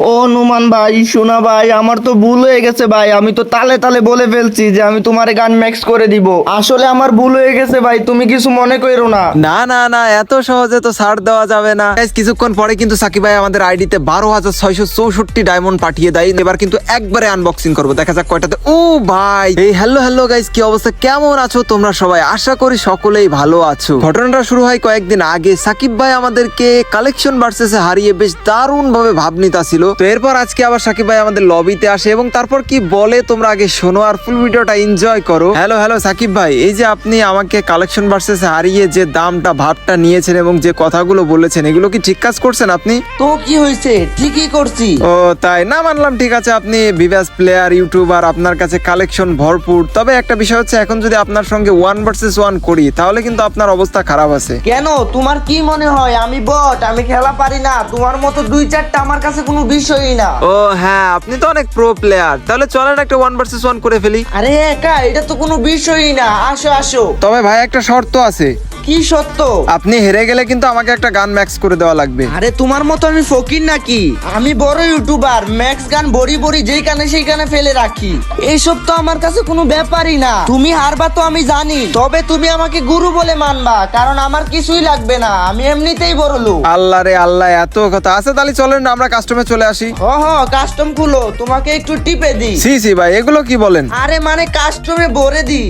ও নুমান ভাই শোনা ভাই, আমার তো ভুল হয়ে গেছে ভাই। আমি তো তালে তালে বলে ফেলছি যে আমি তোমার গান ম্যাক্স করে দিব। আসলে আমার ভুল হয়ে গেছে ভাই, তুমি কিছু মনে করো না। না না না, এত সহজে তো ছাড় দেওয়া যাবে না। কিছুক্ষণ পরে কিন্তু সাকিব ভাই আমাদের আইডিতে বারো হাজার ছয়শো চৌষট্টি ডায়মন্ড পাঠিয়ে দেয়। এবার কিন্তু একবারে আনবক্সিং করব। দেখা যাক কয়টাতে। ও ভাই! এই হ্যালো হ্যালো গাইস কি অবস্থা? কেমন আছো তোমরা সবাই? আশা করি সকলেই ভালো আছো। ঘটনাটা শুরু হয় কয়েকদিন আগে। সাকিব ভাই আমাদেরকে কালেকশন ভার্সেসে হারিয়ে বেশ দারুণ ভাবে ভাব নিতাছিল। তো এরপর আজকে আবার সাকিব ভাই আমাদের লবিতে আসে এবং তারপর কি বলে তোমরা আগে শোনো আর ফুল ভিডিওটা এনজয় করো। হ্যালো হ্যালো সাকিব ভাই। এই যে আপনি আমাকে কালেকশন ভার্সেস হারিয়ে যে দামটা ভাবটা নিয়েছেন এবং যে কথাগুলো বলেছেন এগুলো কি ঠিক কাজ করছেন আপনি? তো কি হয়েছে? ঠিকই করছি। ও তাই না? মানলাম ঠিক আছে আপনি বিভাস প্লেয়ার ইউটিউবার আপনার কাছে কালেকশন ভরপুর। তবে একটা বিষয় হচ্ছে এখন যদি আপনার সঙ্গে ওয়ান ভার্সেস ওয়ান করি তাহলে কিন্তু আপনার অবস্থা খারাপ আছে। কেন? তোমার কি মনে হয়? আমি বট আমি খেলা পারি না। তোমার মতো দুই চারটা আমার কাছে কোনো বিষয়ই না। ও হ্যাঁ আপনি তো অনেক প্রো প্লেয়ার তাহলে চলেন একটা ওয়ান ভার্সেস ওয়ান করে ফেলি। আরে একা এটা তো কোনো বিষয়ই না। আসো আসো। তবে ভাই একটা শর্ত আছে। কি সত্য আপনি হেরে গেলে কিন্তু আমাকে একটা গান ম্যাক্স করে দেওয়া লাগবে। আরে তোমার মতো আমি ফকির নাকি? আমি বড় ইউটিউবার ম্যাক্স গান বড়ি বড়ি যেই কানে সেই কানে ফেলে রাখি। এইসব তো আমার কাছে কোনো ব্যাপারই না। তুমি হারবা তো আমি জানি। তবে তুমি আমাকে গুরু বলে মানবা কারণ আমার কিছুই লাগবে না। আমি এমনিতেই বড় লোক আল্লাহ রে আল্লাহ এত কথা। আছে তাহলে চলেন না আমরা কাস্টমে চলে আসি। হ হ কাস্টম খুলো তোমাকে একটু টিপে দিই। সি সি ভাই এগুলো কি বলেন? আরে মানে কাস্টমে ভরে দিই।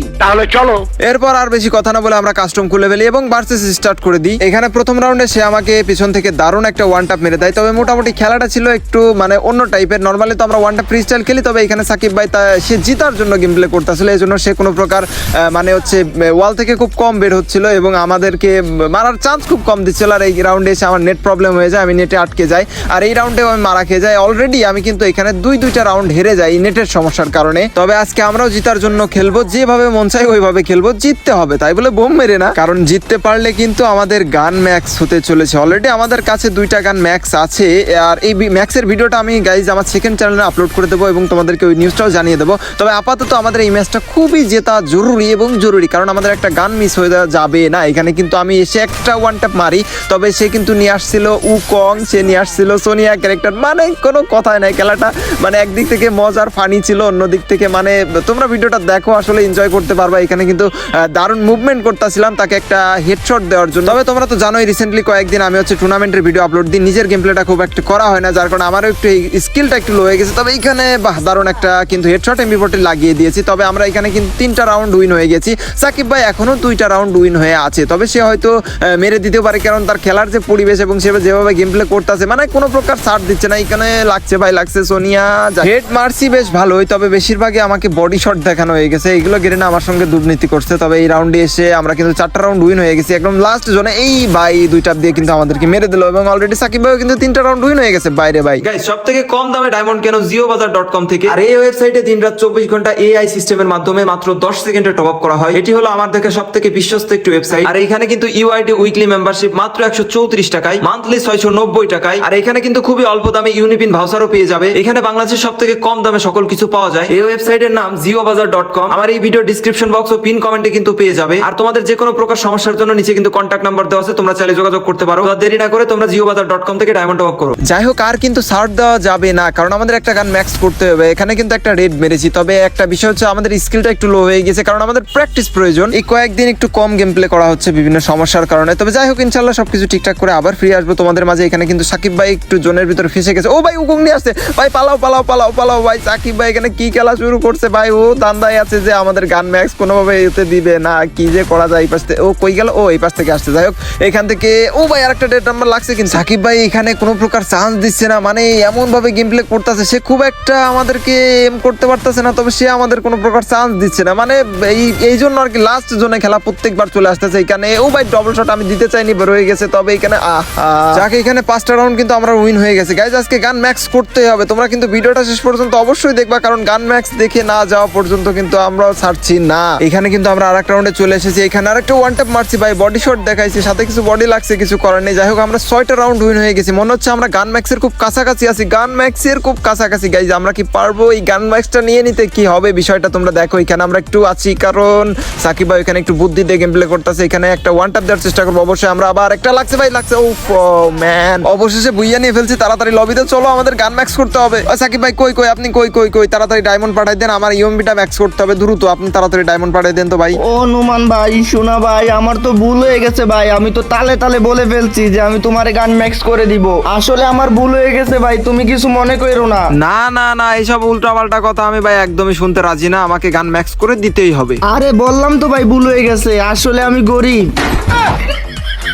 এরপর আর বেশি কথা না বলে আমরা কাস্টম খুলে ফেলি এবং ভার্সেস স্টার্ট করে দিই। এখানে প্রথম রাউন্ডে সে আমাকে পিছন থেকে দারুণ একটা ওয়ান টাপ মেরে দেয়। তবে মোটামুটি খেলাটা ছিল একটু মানে অন্য টাইপের নর্মালি তো আমরা ওয়ান টাপ ফ্রি স্টাইল খেলি তবে এখানে সাকিব ভাই তা সে জিতার জন্য গেম প্লে করতেছিল এই জন্য সে কোনো প্রকার আহ, মানে হচ্ছে ওয়াল থেকে খুব কম বের হচ্ছিল এবং আমাদেরকে মারার চান্স খুব কম দিচ্ছিল। আর এই রাউন্ডে এসে আমার নেট প্রবলেম হয়ে যায় আমি নেটে আটকে যাই। আর এই রাউন্ডে আমি মারা খেয়ে যাই। অলরেডি আমি কিন্তু এখানে দুই দুইটা রাউন্ড হেরে যাই নেটের সমস্যার কারণে। তবে আজকে আমরাও জিতার জন্য খেলব, যেভাবে মন চাই ওইভাবে খেলব, জিততে হবে। তাই বলে বোম মেরে না। কারণ জিততে পারলে কিন্তু আমাদের গান ম্যাক্স হতে চলেছে। অলরেডি আমাদের কাছে দুইটা গান ম্যাক্স আছে। আর এই ম্যাক্সের ভিডিওটা আমি গাইজ আমার সেকেন্ড চ্যানেলে আপলোড করে দেবো এবং তোমাদেরকে ওই নিউজটাও জানিয়ে দেবো। তবে আপাতত আমাদের এই ম্যাচটা খুবই জেতা জরুরি এবং জরুরি। কারণ আমাদের একটা গান মিস হয়ে যাবে না। এখানে কিন্তু আমি এসে একটা ওয়ান ট্যাপ মারি। তবে সে কিন্তু নিয়ে আসছিল উকং সে নিয়ে আসছিল সোনিয়া ক্যারেক্টার। মানে কোনো কথাই নাই। খেলাটা মানে একদিক থেকে মজার ফানি ছিল অন্য দিক থেকে মানে তোমরা ভিডিওটা দেখো, আসলে এনজয় করতে পারবা। এখানে কিন্তু দারুণ মুভমেন্ট করতেছিলাম তাকে একটা হেডশট দেওয়ার জন্য। তবে তোমরা তো জানোই রিসেন্টলি কয়েকদিন আমি হচ্ছে টুর্নামেন্টের ভিডিও আপলোড দিই। নিজের গেম প্লেটা খুব একটা করা হয় না, যার কারণে আমারও একটু স্কিলটা একটু লো হয়ে গেছে। তবে এইখানে বাহ, দারুণ একটা কিন্তু হেডশট এমবি ফোর্টি লাগিয়ে দিয়েছি। তবে আমরা এখানে কিন্তু তিনটা রাউন্ড উইন হয়ে গেছি। সাকিব ভাই এখনও দুইটা রাউন্ড উইন হয়ে আছে। তবে সে হয়তো মেরে দিতে পারে, কারণ তার খেলার যে পরিবেশ এবং সে যেভাবে গেম প্লে করতেছে মানে কোনো প্রকার ছাড় দিচ্ছে না। এখানে লাগছে ভাই লাগছে সোনিয়া হেড মারছি বেশ ভালোই তবে বেশিরভাগই আমাকে বডি শট দেখানো হয়ে গেছে। এগুলো গেরে না আমার সঙ্গে দুর্নীতি করছে তবে এই রাউন্ডে এসে আমরা কিন্তু চারটা রাউন্ড উইন হয়ে গেছি। একদম লাস্ট জোনে এই ভাই দুইটা দিয়ে কিন্তু আমাদেরকে মেরে দিল এবং অলরেডি সাকিব ভাইও কিন্তু তিনটা রাউন্ড উইন হয়ে গেছে বাইরে ভাই। গাইস সব থেকে কম দামে ডায়মন্ড কেন জিও বাজার ডট কম থেকে? আর এই ওয়েবসাইটে দিন রাত চব্বিশ ঘণ্টা এআই সিস্টেমের মাধ্যমে মাত্র দশ সেকেন্ডে টপ আপ করা হয়। এটি হলো আমার দেখে সব থেকে বিশ্বস্ত একটি ওয়েবসাইট আর এখানে কিন্তু ইউআইডি উইকলি মেম্বারশিপ মাত্র একশো চৌত্রিশ টাকায় মান্থলি ছয়শো নব্বই টাকায়। আর এখানে কিন্তু খুবই অল্প দামে ইউনিপিন ভাউচারও পেয়ে যাবে। এখানে বাংলাদেশের সব থেকে কম দামে সকল কিছু পাওয়া যায়। এই ওয়েবসাইটের নাম জিও বাজার ডট কম আমার এই ভিডিও ডিসক্রিপশন বক্স ও পিন কমেন্টে কিন্তু পেয়ে যাবে। আর তোমাদের যে কোনো প্রকার সমস্যার জন্য নিচে কিন্তু কন্ট্যাক্ট নাম্বার দেওয়া আছে, তোমরা চাইলে যোগাযোগ করতে পারো। দেরি না করে তোমরা জিও বাজার ডট কম থেকে ডায়মন্ড অফ করো। যাই হোক, আর কিন্তু ছাড় দেওয়া যাবে না, কারণ আমাদের একটা গান ম্যাক্স করতে হবে। এখানে কিন্তু একটা রেড মেরেছি তবে একটা বিষয় হচ্ছে আমাদের স্কিলটা একটু লো হয়ে গেছে, কারণ আমাদের প্র্যাকটিস প্রয়োজন। এই কয়েকদিন একটু কম গেম প্লে করা হচ্ছে বিভিন্ন সমস্যার কারণে। তবে যাই হোক ইনশাল্লাহ সবকিছু ঠিকঠাক করে আবার ফিরে আসব তোমাদের মাঝে। এখানে কিন্তু সাকিব ভাই একটু জোনের ভিতরে ফেসে গেছে। ও ভাই উকুং নিয়ে আসছে। ভাই, পালাও পালাও পালাও পালাও। ভাই, সাকিব ভাই এখানে কি খেলা শুরু করছে? ভাই, ও দান্দাই আছে যে আমাদের গান ম্যাক্স কোনোভাবে এতে দিবে না, কি যে করা যায় এই পাশ থেকে ও কই গেল? ও এই পাশ থেকে আসছে। যাই হোক, এখান থেকে, ও ভাই, আরেকটা ডেট নাম্বার লাগছে কিন্তু সাকিব ভাই এখানে কোনো প্রকার চান্স দিচ্ছে না। মানে এমন ভাবে গেম প্লে করতেছে, সে খুব একটা আমাদেরকে এম করতে পারতেছে না, তবে সে আমাদের কোনো প্রকার চান্স দিচ্ছে না। মানে এই এই জন্য আর কি লাস্ট জোনে খেলা প্রত্যেকবার চলে আসতেছে এখানে। ও ভাই ডবল শট আমি দিতে চাইনি, বের হয়ে গেছে, তবে এখানে আহা। যাকে, এখানে পাঁচটা রাউন্ড কিন্তু আমরা উইন হয়ে গেছে। গাইজ আজকে গান ম্যাক্স করতে হবে। তোমরা কিন্তু ভিডিওটা শেষ পর্যন্ত অবশ্যই দেখবা, কারণ গান ম্যাক্স দেখে না যাওয়া পর্যন্ত কিন্তু আমরাও ছাড়ছি না। এখানে কিন্তু আমরা আরেক রাউন্ডে চলে এসেছি। এখানে আরেকটা ওয়ান ট্যাপ মারছি ভাই বডি শট দেখাইছি, সাথে কিছু বডি লাগছে, কিছু করার নেই। যাই হোক, আমরা ছয়টা রাউন্ড উইন হয়ে গেছি। মনে হচ্ছে আমরা গান ম্যাক্সের খুব কাছাকাছি আছি। গান ম্যাক্সের খুব কাছাকাছি। গাইজ আমরা কি পারব এই গান ম্যাক্সটা নিয়ে নিতে? কি হবে? বিষয়টা তোমরা দেখো। এখানে আমরা একটু আছি, কারণ সাকিব ভাই এখানে একটু বুদ্ধি দিয়ে গেম প্লে করতেছে। এখানে একটা ওয়ান টাপ দেওয়ার চেষ্টা করব। অবশ্যই আমরা আবার একটা লাগছে ভাই, লাগছে। ও ম্যান অবশেষে বুইয়া নিয়ে ফেলছি, তাড়াতাড়ি লবিতে চলো। আমাদের গান ম্যাক্স করতে হবে। সাকিব ভাই কই কই আপনি কই কই কই তাড়াতাড়ি ডায়মন্ড পাঠাই দেন আমার ইউএমবিটা ম্যাক্স করতে হবে দ্রুত আপনি তাড়াতাড়ি ডায়মন্ড পাঠাই দেন তো ভাই। ও নুমান ভাই শোনা ভাই আমার তো ভুল হয়ে গেছে ভাই আমি তো তালে তালে বলে ফেলছি যে আমি তোমার গান ম্যাক্স করে দিব। আসলে আমার ভুল হয়ে গেছে ভাই তুমি কিছু মনে করো না। না না না এইসব উল্টাপাল্টা কথা আমি ভাই একদমই শুনতে রাজি না আমাকে গান ম্যাক্স করে দিতেই হবে। আরে বললাম তো ভাই ভুল হয়ে গেছে আসলে আমি গরিব।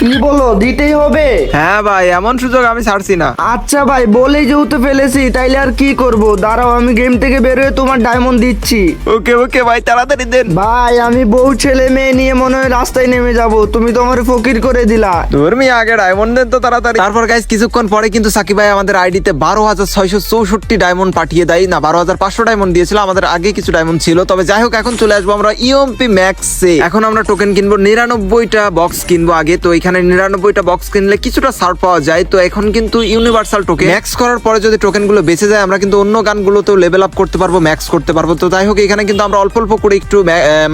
কি বলো দিতেই হবে। হ্যাঁ ভাই এমন সুযোগ আমি ছাড়ছি না। আচ্ছা ভাই বলেই যেহেতু ফেলেছি তাইলে আর কি করব? দাঁড়াও আমি গেম থেকে বেরোয় তোমার ডায়মন্ড দিচ্ছি। ওকে ওকে ভাই তাড়াতাড়ি দেন। ভাই আমি বউ ছেলে মেয়ে নিয়ে মনে হয় রাস্তায় নেমে যাব। তুমি তো আমার ফকির করে দিলা। ধর্মী আগে ডায়মন্ড দেন তো তাড়াতাড়ি। তারপর গাইস কিছুক্ষণ পরে কিন্তু সাকিব ভাই আমাদের আইডিতে বারো হাজার ছয়শো চৌষট্টি ডায়মন্ড পাঠিয়ে দেয়। না বারো হাজার পাঁচশো ডায়মন্ড দিয়েছিল আমাদের আগে কিছু ডায়মন্ড ছিল। তবে যাই হোক এখন চলে আসব আমরা ইএমপি ম্যাক্সে এখন আমরা টোকেন কিনবো নিরানব্বইটা বক্স কিনবো আগে। তো এখানে নিরানব্বইটা বক্স কিনলে কিছুটা ছাড় পাওয়া যায়। তো এখন কিন্তু ইউনিভার্সাল টোকেন ম্যাক্স করার পরে যদি টোকেনগুলো বেঁচে যায়, আমরা কিন্তু অন্য গানগুলোতেও লেভেল আপ করতে পারব ম্যাক্স করতে পারব। তো যাই হোক, এখানে কিন্তু আমরা অল্প অল্প করে একটু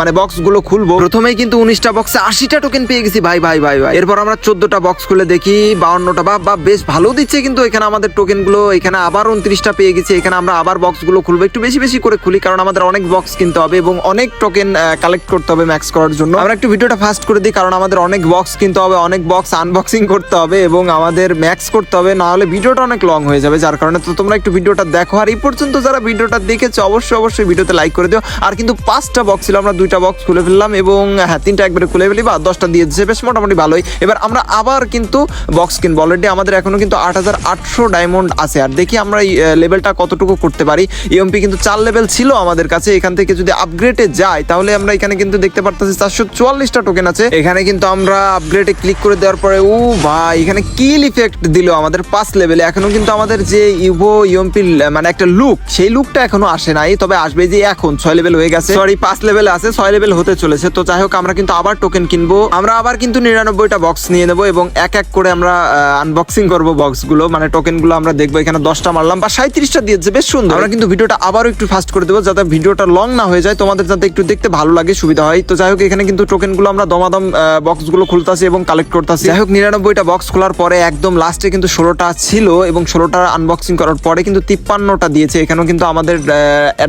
মানে বক্সগুলো খুলবো। প্রথমেই কিন্তু উনিশটা বক্সে আশিটা টোকেন পেয়ে গেছি। ভাই ভাই ভাই ভাই। এরপর আমরা চোদ্দটা বক্স খুলে দেখি। বাউন্নটা বা বা বেশ ভালো দিচ্ছে কিন্তু এখানে আমাদের টোকেনগুলো এখানে আবার উনত্রিশটা পেয়ে গেছি। এখানে আমরা আবার বক্সগুলো খুলবো। একটু বেশি বেশি করে খুলি, কারণ আমাদের অনেক বক্স কিনতে হবে এবং অনেক টোকেন কালেক্ট করতে হবে ম্যাক্স করার জন্য। আমরা একটু ভিডিওটা ফাস্ট করে দিই, কারণ আমাদের অনেক বক্স কিনতে হবে অনেক বক্স আনবক্সিং করতে হবে এবং আমাদের ম্যাক্স করতে হবে না হলে ভিডিওটা অনেক লং হয়ে যাবে, যার কারণে তো তোমরা একটু ভিডিওটা দেখো। আর এই পর্যন্ত যারা ভিডিওটা দেখেছ, অবশ্যই অবশ্যই ভিডিওতে লাইক করে দিও। আর কিন্তু পাঁচটা বক্স ছিল, আমরা দুইটা বক্স খুলে ফেললাম এবং হ্যাঁ তিনটা একবারে খুলে ফেলি বা দশটা দিয়ে দিচ্ছে বেশ মোটামুটি ভালোই। এবার আমরা আবার কিন্তু বক্স কিনবো। অলরেডি আমাদের এখনও কিন্তু আট হাজার আটশো ডায়মন্ড আছে। আর দেখি আমরা এই লেভেলটা কতটুকু করতে পারি। ইএমপি কিন্তু চার লেভেল ছিল আমাদের কাছে। এখান থেকে যদি আপগ্রেডে যাই, তাহলে আমরা এখানে কিন্তু দেখতে পারতেছি চারশো চুয়াল্লিশটা টোকেন আছে। এখানে কিন্তু আমরা আপগ্রেডে ক্লিক করে দেওয়ার পরে ও ভাই, এখানে কিল ইফেক্ট দিল আমাদের পাঁচ লেভেলে এখনও কিন্তু আমাদের যে ইভো ইএমপি মানে একটা লুক সেই লুকটা এখনও আসে নাই, তবে আসবে যে এখন, ছয় লেভেল হয়ে গেছে। সরি পাঁচ লেভেল আছে, ছয় লেভেল হতে চলেছে। তো যাই হোক, আমরা কিন্তু আবার টোকেন কিনবো। আমরা আবার কিন্তু নিরানব্বইটা বক্স নিয়ে নেব এবং এক এক করে আমরা আনবক্সিং করব বক্সগুলো মানে টোকেনগুলো আমরা দেখব, এখানে দশটা মারলাম বা সাঁত্রিশটা দিয়েছে, বেশ সুন্দর। আমরা কিন্তু ভিডিওটা আবারও একটু ফাস্ট করে দেবো, যাতে ভিডিওটা লং না হয়ে যায়। তোমাদের যাতে একটু দেখতে ভালো লাগে, সুবিধা হয়। তো যাই হোক, এখানে কিন্তু টোকেনগুলো আমরা দমাদম বক্সগুলো খুলতাছি এবং কালেক্ট করতেছি। যাই হোক, নিরানব্বইটা বক্স খোলার পরে একদম লাস্টে কিন্তু ষোলোটা ছিল এবং ষোলোটা আনবক্সিং করার পরে কিন্তু তিপ্পান্নটা দিয়েছে। এখানেও কিন্তু আমাদের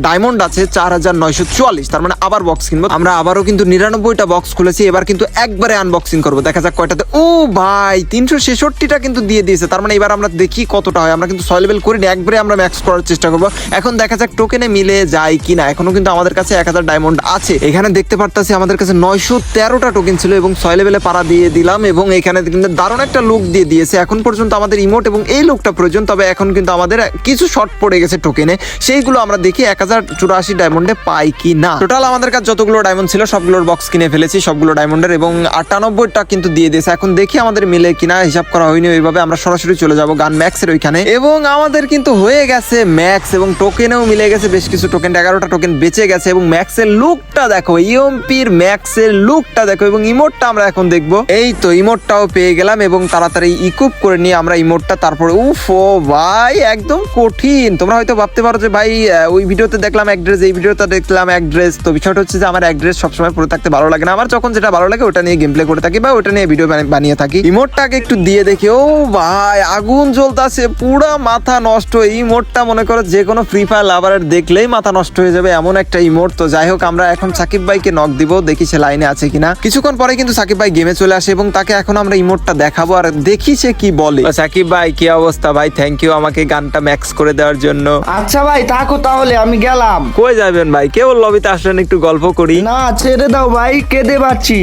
ডায়মন্ড আছে চার হাজার নয়শো চুয়াল্লিশ। তার মানে আবার বক্স কিনবো। আমরা আবারও কিন্তু নিরানব্বইটা বক্স খুলেছি। এবার কিন্তু একবারে আনবক্সিং করব। দেখা যাক কয়টাতে ও ভাই, তিনশো ছেষট্টিটা কিন্তু দিয়ে দিয়েছে। তার মানে এবার আমরা দেখি কতটা হয়। আমরা কিন্তু ছয় লেভেল করিনি। একবারে আমরা ম্যাক্স করার চেষ্টা করব। এখন দেখা যাক টোকেনে মিলে যায় কিনা। এখনও কিন্তু আমাদের কাছে এক হাজার ডায়মন্ড আছে। এখানে দেখতে পারতাছি আমাদের কাছে নয়শো তেরোটা টোকেন ছিল এবং ছয় লেভেলে পাড়া দিয়ে দিলাম। এবং এখানে কিন্তু দারুণ একটা লুক দিয়ে দিয়েছে। এখন পর্যন্ত আমাদের ইমোট এবং এই লুকটা প্রয়োজন, তবে এখন কিন্তু আমাদের কিছু শর্ট পড়ে গেছে টোকেনে সেইগুলো আমরা দেখি এক হাজার চুরাশি ডায়মন্ডে পাই কি না। টোটাল আমাদের কাছে যতগুলো ডায়মন্ড ছিল, সবগুলোর বক্স কিনে ফেলেছি, সবগুলো ডায়মন্ডের এবং আটানব্বইটা কিন্তু দিয়ে দিয়েছে। এখন দেখি আমাদের মিলে কিনা, হিসাব করা হয়নি ওইভাবে, আমরা সরাসরি চলে যাব গান ম্যাক্সের ওইখানে। এবং আমাদের কিন্তু হয়ে গেছে ম্যাক্স এবং টোকেনেও মিলে গেছে বেশ কিছু টোকেন এগারোটা টোকেন বেঁচে গেছে এবং ম্যাক্সের লুকটা দেখো ইএমপির ম্যাক্সের লুকটা দেখো এবং ইমোটটা আমরা এখন দেখব। এই তো ইমোটটাও পেয়ে গেলাম এবং তাড়াতাড়ি ইকুপ করে নিয়ে আমরা ইমোটটা তারপরে, উফ, ও ভাই, একদম কঠিন। তোমরা হয়তো ভাবতে পারো যে, ভাই ওই ভিডিওতে দেখলাম এক ড্রেস এই ভিডিওতে দেখলাম এক ড্রেস তো বিষয়টা হচ্ছে যে, আমার এক ড্রেস সবসময় পরে থাকতে ভালো লাগে না। আমার যখন যেটা ভালো লাগে, ওটা নিয়ে গেম প্লে করে থাকি বা ওটা নিয়ে ভিডিও বানিয়ে থাকি। ইমোটটাকে একটু দিয়ে দেখি, ও ভাই, আগুন জ্বলতাছে, পুরা মাথা নষ্ট। ইমোটটা মনে করো যে কোনো ফ্রি ফায়ার লাভারের দেখলেই মাথা নষ্ট হয়ে যাবে এমন একটা ইমোট। তো যাই হোক, আমরা এখন সাকিব ভাইকে নক দিব, দেখি সে লাইনে আছে কিনা। কিছুক্ষণ পরে কিন্তু সাকিব ভাই গেমে চলে আসে এবং তাকে এখন আমরা ইমোটটা দেখাবো আর দেখি সে কি বলে। সাকিব ভাই কি অবস্থা? ভাই থ্যাংক ইউ আমাকে গানটা ম্যাক্স করে দেওয়ার জন্য। আচ্ছা ভাই থাকো তাহলে আমি গেলাম। কই যাবেন ভাই? কেবল লবিতে আসলেন একটু গল্প করি। না ছেড়ে দাও ভাই কেঁদে পাচ্ছি।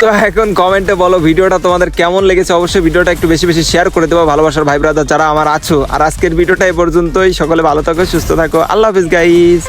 তো এখন কমেন্টে বলো ভিডিওটা তোমাদের কেমন লেগেছে? অবশ্যই ভিডিওটা একটু বেশি বেশি শেয়ার করে দেবো ভালোবাসার ভাই ব্রাদার যারা আমার আছো। আর আজকের ভিডিওটা এ পর্যন্তই। সকলে ভালো থাকো সুস্থ থাকো। আল্লাহ হাফিজ গাইস